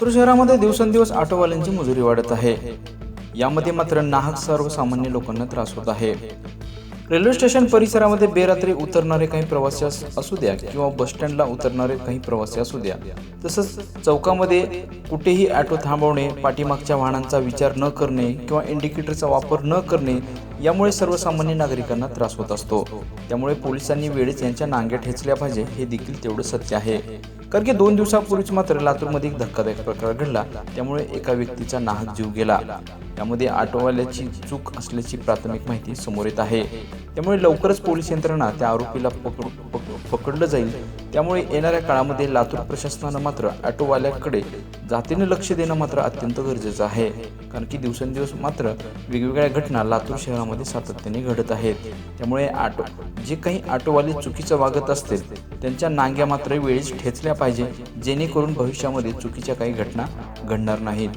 तर शहरामध्ये दिवसेंदिवस ऑटोवाल्यांची मजुरी वाढत आहे. यामध्ये मात्र नाहक सर्वसामान्य लोकांना त्रास होत आहे. रेल्वे स्टेशन परिसरामध्ये बेरात्री उतरणारे काही प्रवासी असू द्या किंवा बस स्टँडला उतरणारे काही प्रवासी असू द्या. तसंच चौकामध्ये कुठेही ऑटो थांबवणे पाठीमागच्या वाहनांचा विचार न करणे किंवा इंडिकेटरचा वापर न करणे यामुळे सर्वसामान्य नागरिकांना त्रास होत असतो. त्यामुळे पोलिसांनी वेळेच यांच्या नांग्या ठेचल्या पाहिजे हे देखील तेवढं सत्य आहे. कारण की दोन दिवसापूर्वीच मात्र लातूरमध्ये एक धक्कादायक प्रकार घडला. त्यामुळे एका व्यक्तीचा नाहक जीव गेला. त्यामध्ये ऑटोवाल्याची चूक असल्याची प्राथमिक माहिती समोर येत आहे. त्यामुळे लवकरच पोलीस यंत्रणा त्या आरोपीला पकड पकडलं जाईल. त्यामुळे येणाऱ्या काळामध्ये लातूर प्रशासनानं मात्र ऑटोवाल्याकडे जातीने लक्ष देणं मात्र अत्यंत गरजेचं आहे. कारण की दिवसेंदिवस मात्र वेगवेगळ्या घटना लातूर शहरामध्ये सातत्याने घडत आहेत. त्यामुळे ऑटो जे काही ऑटोवाले चुकीचं वागत असतील त्यांच्या नांग्या मात्र वेळीच ठेचल्या पाहिजे. जेणेकरून भविष्यामध्ये चुकीच्या काही घटना घडणार नाहीत.